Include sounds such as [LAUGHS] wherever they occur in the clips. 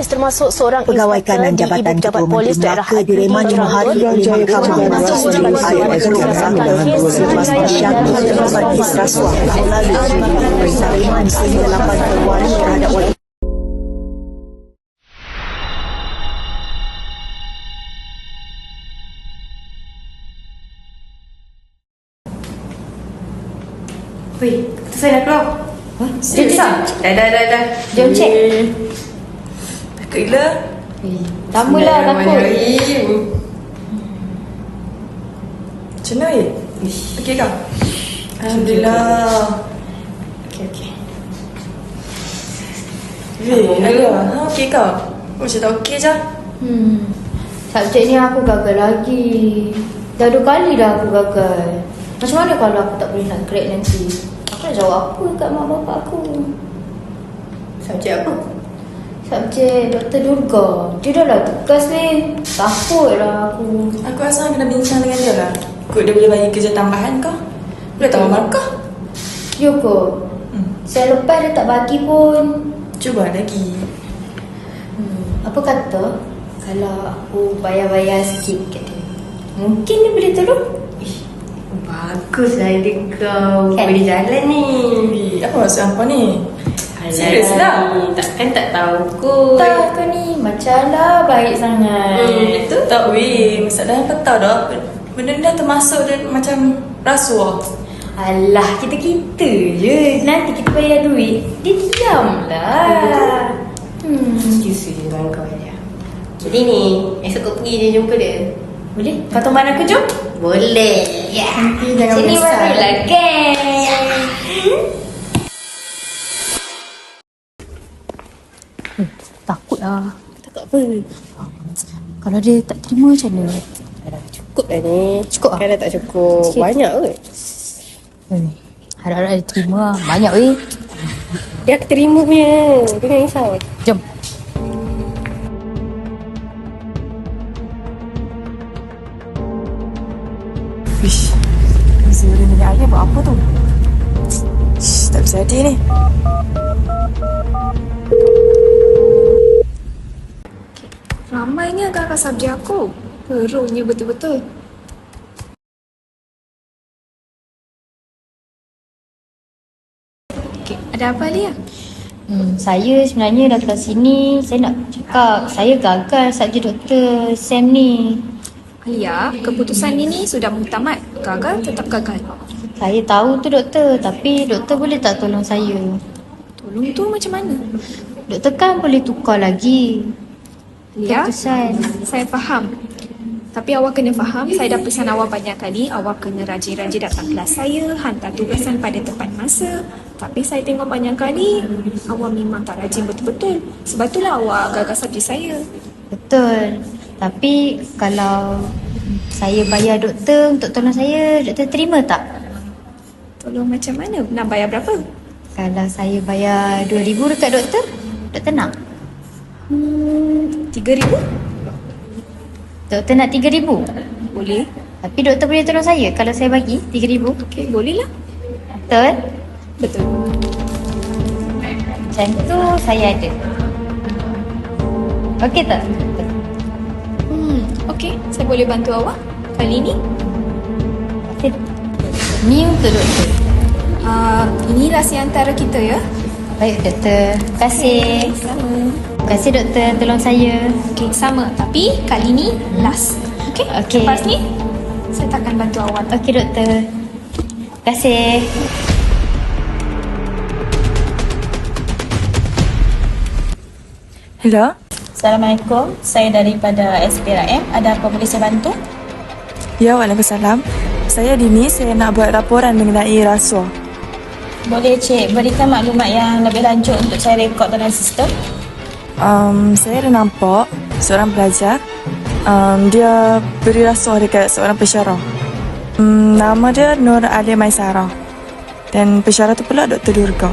polis termasuk seorang Pegawai kanan Jabatan Ketua Menteri Melaka diremandi hari oleh Mahkamah Mahasiswa Selepas disyaki terlibat kes rasuah tahun lalu Perintah reman sehingga 8 Februari terhadap wakil Weh, kata saya nak keluar. Ha? Serius ah? Dah, dah, dah, dah. Jom cek. Takut gila. Lama lah takut. Macam mana weh? Okey kau? Alhamdulillah. Okey, okey. Weh, ada Ha, okey kau? Oh, Macam tak okey je. Hmm. Subjek ni aku gagal lagi. Dah dua kali dah aku gagal. Macam mana kalau aku tak boleh nak grade nanti? Aku nak jawab apa kat mak bapak aku? Subjek apa? Subjek Dr. Durga. Dia dah lah tugas ni. Takut lah aku. Aku rasa kena bincang dengan dia lah. Kot dia boleh bagi kerja tambahan kau. Boleh tambah markah. Ya ke? Hmm. Saya lepas dia tak bagi pun. Cuba lagi. Hmm. Apa kata kalau aku bayar-bayar sikit kat dia? Mungkin dia boleh tolong? Bagus lah ide kau Kan? Boleh jalan ni apa maksud apa ni? Serius lah. Takkan tak tahu kot Tak kau ni macam lah baik sangat. Eh, itu tak weh. Masalah apa tahu dah. Benda ni dah termasuk dia macam rasuah. Alah, kita-kita je. Nanti kita bayar duit, dia diam lah. Hmm. Justru je dengan kau je Jadi ni Esok kau pergi je jumpa dia Boleh? Kau teman aku jom? Boleh Ya Nanti jangan Sini besar. baru lah geng [LAUGHS] Takut lah. Takut apa? Kalau dia tak terima macam mana? Cukup dah ni Cukup ah? Kan dah tak cukup Sikit. Banyak kot Hmm. Harap-harap dia terima lah. Banyak weh. Dia terima punya Jangan risau Jom. Subjek aku. Perutnya betul-betul. Okay, ada apa Lia? Hmm, saya sebenarnya datang sini saya nak cakap saya gagal subjek doktor Sam ni. Alia, keputusan ini sudah muktamad. Gagal tetap gagal. Saya tahu tu doktor tapi doktor boleh tak tolong saya? Tolong tu macam mana? Doktor kan boleh tukar lagi. Lia, Keputusan. saya faham. Tapi awak kena faham, saya dah pesan awak banyak kali, awak kena rajin-rajin datang kelas saya, hantar tugasan pada tepat masa. Tapi saya tengok banyak kali, awak memang tak rajin betul-betul. Sebab itulah awak gagal subjek saya. Betul. Tapi kalau saya bayar doktor untuk tolong saya, doktor terima tak? Tolong macam mana? Nak bayar berapa? Kalau saya bayar RM2,000 dekat doktor, doktor nak? Hmm, RM3,000? Doktor nak RM3,000? Boleh. Tapi doktor boleh tolong saya kalau saya bagi RM3,000? Okey, boleh lah. Betul? Betul. Macam tu saya ada. Okey tak? Hmm, okey. Saya boleh bantu awak kali ini. Okey. Ni untuk doktor. Uh, ini rahsia antara kita ya. Baik doktor. Terima kasih. Sama. Terima kasih doktor tolong saya. Okey, sama. Tapi kali ni last. Okey? Okey. Lepas ni, saya takkan bantu awak. Okey doktor. Terima kasih. Hello? Assalamualaikum, saya daripada SPRM. Ada apa boleh saya bantu? Ya, Waalaikumsalam. Saya Dini, saya nak buat laporan mengenai rasuah. Boleh cik berikan maklumat yang lebih lanjut untuk saya rekod dalam sistem? Um, saya ada nampak seorang pelajar um, dia beri rasuah dekat seorang pensyarah. Um, nama dia Nur Ali Maisara. Dan pensyarah tu pula Dr. Durga.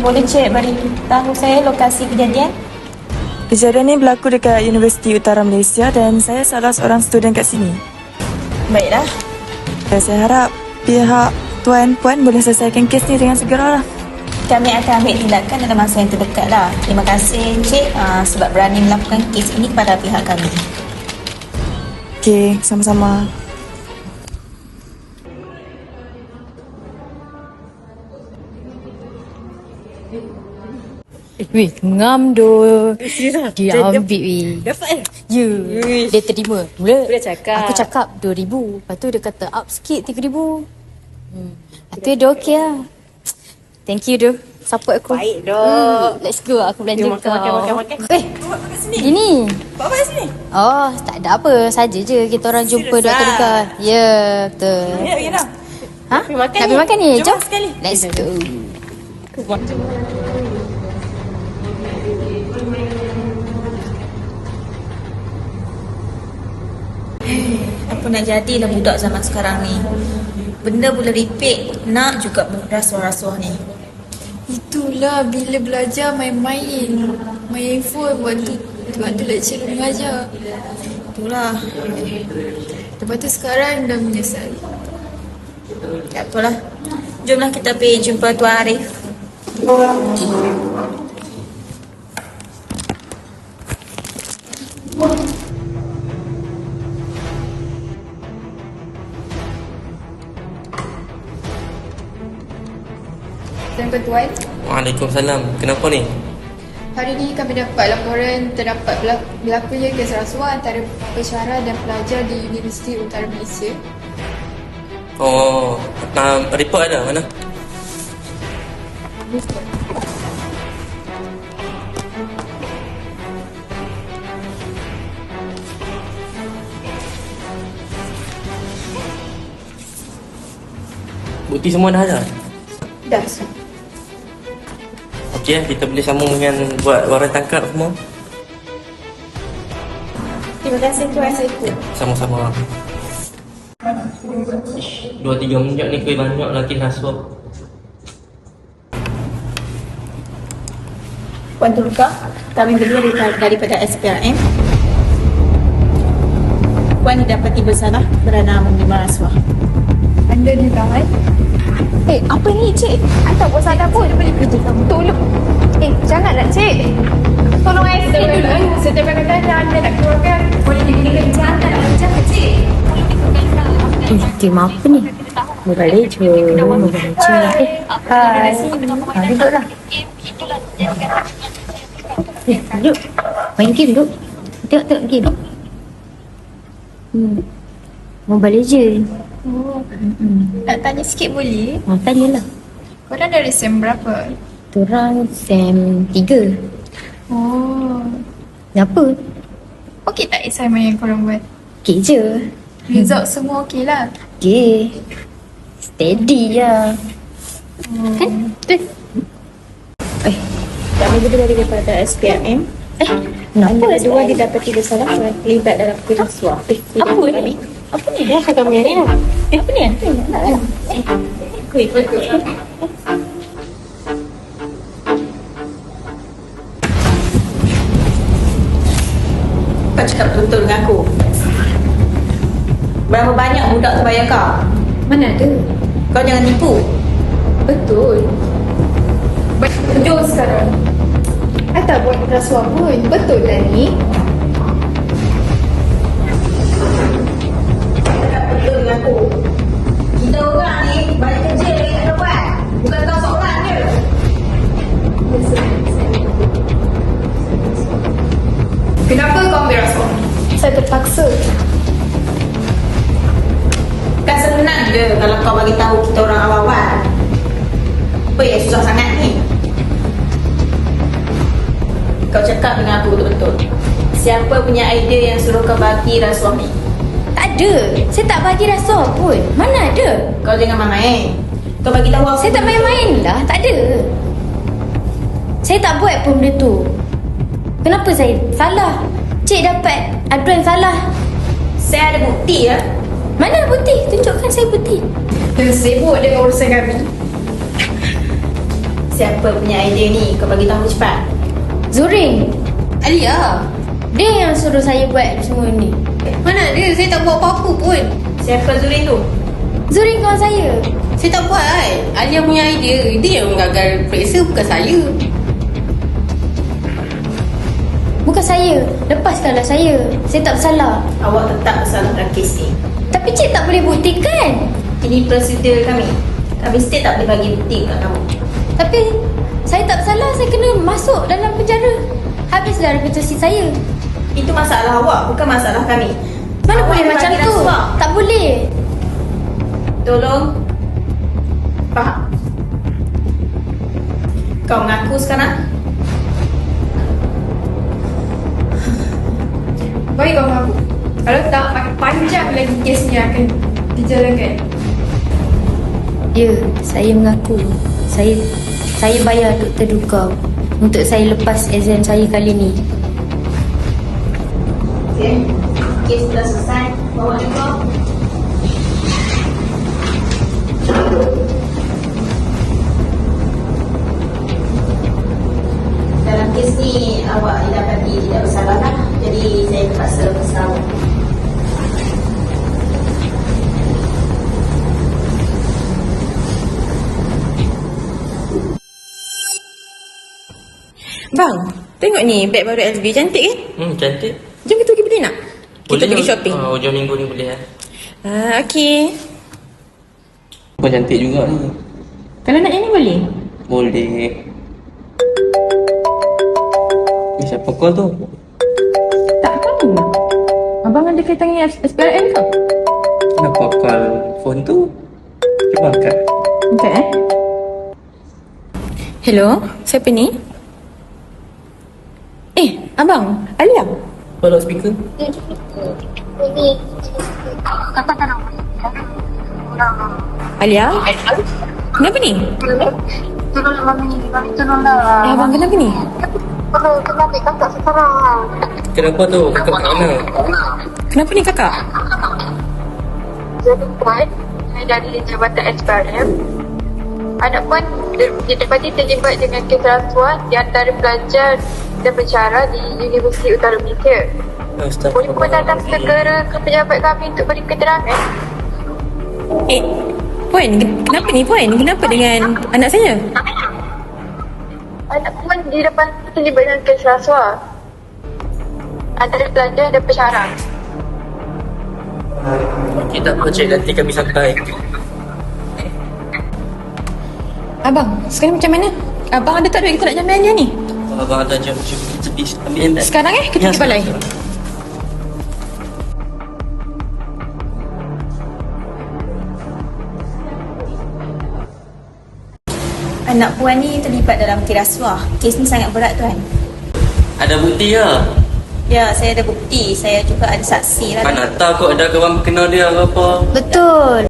Boleh cik beritahu saya lokasi kejadian? Kejadian ni berlaku dekat Universiti Utara Malaysia dan saya salah seorang student kat sini. Baiklah. Saya harap pihak tuan puan boleh selesaikan kes ni dengan segera lah. Kami akan ambil tindakan dalam masa yang terdekat lah. Terima kasih Cik uh, sebab berani melakukan kes ini kepada pihak kami. Okay, sama-sama. Weh, ngam doh. Dia ambil weh. Dapat eh? Ya. Dia terima. Mula Dia cakap. Aku cakap 2000. Lepas tu dia kata up sikit 3000. Hmm. Lepas tu dia okey lah. Thank you doh. Support aku. Baik dok. Let's go aku belanja Jom makan, kau. makan, makan, makan. Eh, ini. Bawa kat sini. Oh, tak ada apa. Saja je kita orang jumpa Serius doktor lah. dekat. Ya, betul. Ya, ya dah. Ha? pergi makan Nak ni. makan ni? Jom Jom. sekali. Let's go. Apa nak jadilah budak zaman sekarang ni. Benda boleh repeat, nak juga rasuah-rasuah ni. Itulah bila belajar main-main. Main phone waktu waktu lecturer mengajar. Itulah. Lepas tu sekarang dah menyesal. Tak apalah. Jomlah kita pergi jumpa Tuan Arif. Tuan Tuan, Waalaikumsalam. Kenapa ni? hari ini kami dapat laporan terdapat berlaku, berlakunya kes rasuah antara pensyarah dan pelajar di Universiti Utara Malaysia. Oh, um, report ada mana? Bukti semua dah ada? Dah. Okey, eh, kita boleh sambung dengan buat waran tangkap semua? Terima kasih Tuan. Sama-sama. Dua tiga minit ni kuih banyak lagi rasuah. Puan Tulka, kami berdua daripada, daripada SPRM. Puan didapati bersalah kerana menerima rasuah. Anda ditahan. Eh, apa ni cik? I tak buat salah pun daripada kerja kamu. Tolong. Eh, janganlah cik. Tolong I stay dulu. Setiap kadang-kadang anda nak keluarkan, boleh digunakan jangan. Jangan cik. Eh, game apa ni? Mobile Legends. Mobile Legends. Eh, Hai. ha, duduklah. Eh, duduk. Main game duduk. Tengok, tengok game. Hmm. Mobile Legends. Nak tanya sikit boleh? Ha, tanyalah. Korang dari SEM berapa? Turang SEM 3. Oh. Kenapa? Okey tak assignment yang korang buat? Okey je. Result semua okey lah. Okey. Steady lah. Kan? Betul? Eh, kami berdua daripada SPRM. Eh, kenapa? Anda berdua didapati bersalah kerana terlibat dalam kes rasuah. Eh, Apa ni? Apa ni? Dia cakap macam ni lah. Eh, apa ni? Apa ni? Nak. Eh, kuih, kuih, kuih. Kau cakap betul dengan aku. Berapa banyak budak tu bayar kau? Mana ada? Kau jangan tipu. Betul. Betul sekarang. I tak buat rasuah pun. Betul lah ni. Kenapa kau ambil rasuah? Saya terpaksa. Kan senang je kalau kau bagi tahu kita orang awal-awal. Apa yang susah sangat ni? Kau cakap dengan aku betul-betul. Siapa punya idea yang suruh kau bagi rasuah ni? Tak ada. Saya tak bagi rasuah pun. Mana ada? Kau jangan main-main. Kau bagi tahu aku. Saya tak main-main lah. Tak ada. Saya tak buat pun benda tu. Kenapa saya salah? Cik dapat aduan salah. Saya ada bukti ya. Mana bukti? Tunjukkan saya bukti. Jangan [LAUGHS] sibuk dengan urusan kami. Siapa punya idea ni? Kau bagi tahu cepat. Zurin. Alia. Dia yang suruh saya buat semua ni. Mana ada? Saya tak buat apa-apa pun. Siapa Zurin tu? Zurin kawan saya. Saya tak buat. Alia punya idea. Dia yang gagal periksa bukan saya. Bukan saya. Lepaskanlah saya. Saya tak bersalah. Awak tetap bersalah dalam kes ni. Tapi cik tak boleh buktikan. Ini prosedur kami. Kami state tak boleh bagi bukti kat kamu. Tapi saya tak bersalah. Saya kena masuk dalam penjara. Habislah reputasi saya. Itu masalah awak, bukan masalah kami. Mana Awak boleh macam tu? rasuah. Tak boleh. Tolong Faham Kau mengaku sekarang Baik kau mengaku. Kalau tak, makin panjang lagi kes ni akan dijalankan. Ya, saya mengaku. Saya saya bayar Dr. Duka untuk saya lepas exam saya kali ni. Okay Kes sudah selesai Bawa juga Dalam kes ni awak didapati tidak bersalah lah saya terpaksa lepaskan awak Bang, tengok ni beg baru LV cantik kan? Hmm, cantik. Jom kita pergi beli nak? Kita pergi shopping. Oh, hujung minggu ni boleh lah. Ah, okey. Kau cantik juga ni. Kalau nak yang ni boleh? Boleh. Eh, siapa call tu? Abang ada kaitan dengan SPRM ke? Kenapa call phone tu? Cuba angkat. Angkat eh. Hello, siapa ni? Eh, abang, Alia. Follow speaker. Alia? Kenapa ni? Tolonglah Mami, Mami tolonglah. Eh, abang kenapa ni? Tolong, tolong ambil kakak sekarang. Kenapa tu? Kakak kat mana? Kenapa ni kakak? Jadi puan, saya dari Jabatan SPRM. Anak puan di- didapati terlibat dengan kes rasuah di antara pelajar dan pencara di Universiti Utara Malaysia. Boleh puan datang segera ke pejabat kami untuk beri keterangan? Eh, Puan, ken- kenapa ni Puan? Kenapa dengan anak saya? Anak puan didapati terlibat dengan kes rasuah antara pelajar dan pencara. Okey, tak apa cik. Nanti kami sampai. Abang, sekarang macam mana? Abang ada tak duit kita nak Alia ni? Abang ada kita ambil handbag. Sekarang eh, kita Ya, pergi balai. Anak puan ni terlibat dalam kes rasuah Kes ni sangat berat tuan Ada bukti ke? Ya, saya ada bukti Saya juga ada saksi lah Mana tahu kau ada kawan kenal dia ke apa. Betul.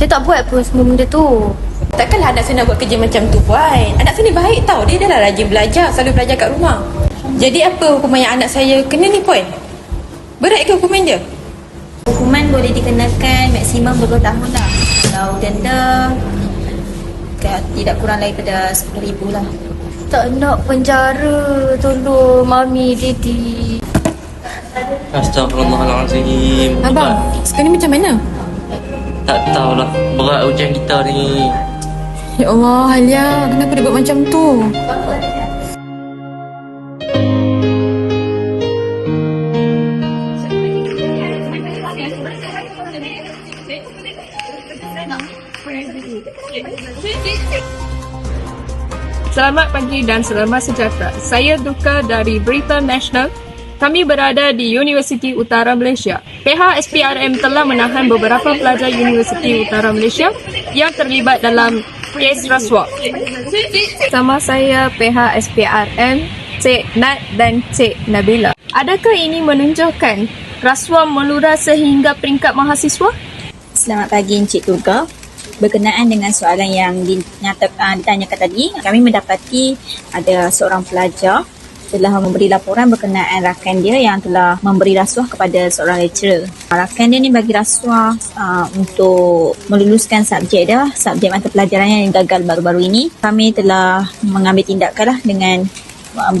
Saya tak buat pun semua benda tu. Takkanlah anak saya nak buat kerja macam tu Puan Anak saya ni baik tau Dia dah rajin belajar Selalu belajar kat rumah Jadi apa hukuman yang anak saya kena ni Puan? Berat ke hukuman dia? Hukuman boleh dikenakan maksimum 2 tahun lah Kalau denda Tidak kurang daripada RM10,000 lah Tak nak penjara. Tolong Mami, Daddy. Astagfirullahalazim. Abang, sekarang ni macam mana? Tak tahulah. Berat ujian kita ni. Ya Allah, Alia, kenapa dia buat macam tu? Selamat pagi dan selamat sejahtera. Saya Duka dari Berita Nasional. Kami berada di Universiti Utara Malaysia. PH SPRM telah menahan beberapa pelajar Universiti Utara Malaysia yang terlibat dalam kes rasuah. Sama saya PH SPRM, Cik Nat dan Cik Nabila. Adakah ini menunjukkan rasuah meludah sehingga peringkat mahasiswa? Selamat pagi Encik Tuga. Berkenaan dengan soalan yang dinyatakan ditanyakan tadi, kami mendapati ada seorang pelajar telah memberi laporan berkenaan rakan dia yang telah memberi rasuah kepada seorang lecturer. Rakan dia ni bagi rasuah uh, untuk meluluskan subjek dia, subjek mata pelajarannya yang gagal baru-baru ini. Kami telah mengambil tindakan lah dengan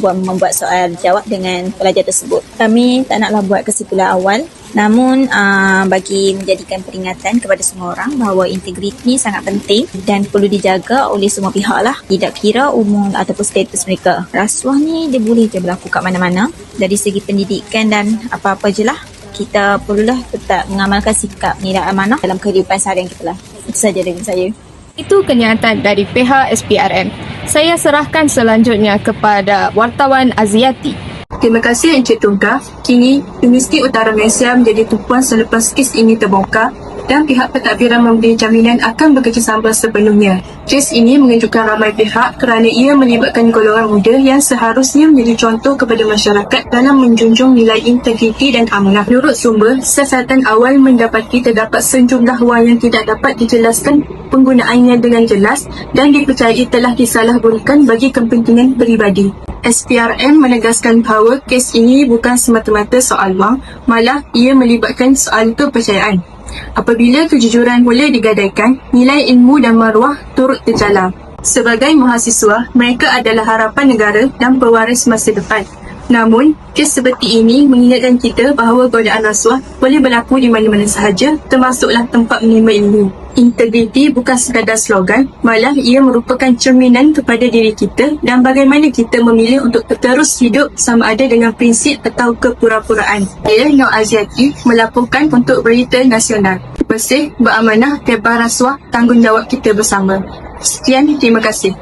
membuat soal jawab dengan pelajar tersebut. Kami tak naklah buat kesimpulan awal namun uh, bagi menjadikan peringatan kepada semua orang bahawa integriti sangat penting dan perlu dijaga oleh semua pihak lah. Tidak kira umur ataupun status mereka. Rasuah ni dia boleh je berlaku kat mana-mana dari segi pendidikan dan apa-apa je lah. Kita perlulah tetap mengamalkan sikap nilai amanah dalam kehidupan seharian kita lah. Itu saja dari saya. Itu kenyataan dari pihak SPRM. Saya serahkan selanjutnya kepada wartawan Aziati. Terima kasih Encik Tungga. Kini, Universiti Utara Malaysia menjadi tumpuan selepas kes ini terbongkar dan pihak pentadbiran memberi jaminan akan bekerjasama sepenuhnya. Kes ini mengejutkan ramai pihak kerana ia melibatkan golongan muda yang seharusnya menjadi contoh kepada masyarakat dalam menjunjung nilai integriti dan amanah. Menurut sumber, siasatan awal mendapati terdapat sejumlah wang yang tidak dapat dijelaskan penggunaannya dengan jelas dan dipercayai telah disalahgunakan bagi kepentingan peribadi. SPRM menegaskan bahawa kes ini bukan semata-mata soal wang, malah ia melibatkan soal kepercayaan. Apabila kejujuran boleh digadaikan, nilai ilmu dan maruah turut terjalam. Sebagai mahasiswa, mereka adalah harapan negara dan pewaris masa depan. Namun, kes seperti ini mengingatkan kita bahawa godaan rasuah boleh berlaku di mana-mana sahaja termasuklah tempat menerima ilmu. Integriti bukan sekadar slogan, malah ia merupakan cerminan kepada diri kita dan bagaimana kita memilih untuk terus hidup sama ada dengan prinsip atau kepura-puraan. Saya Nur Aziati melaporkan untuk Berita Nasional. Bersih, beramanah, bebas rasuah, tanggungjawab kita bersama. Sekian, terima kasih.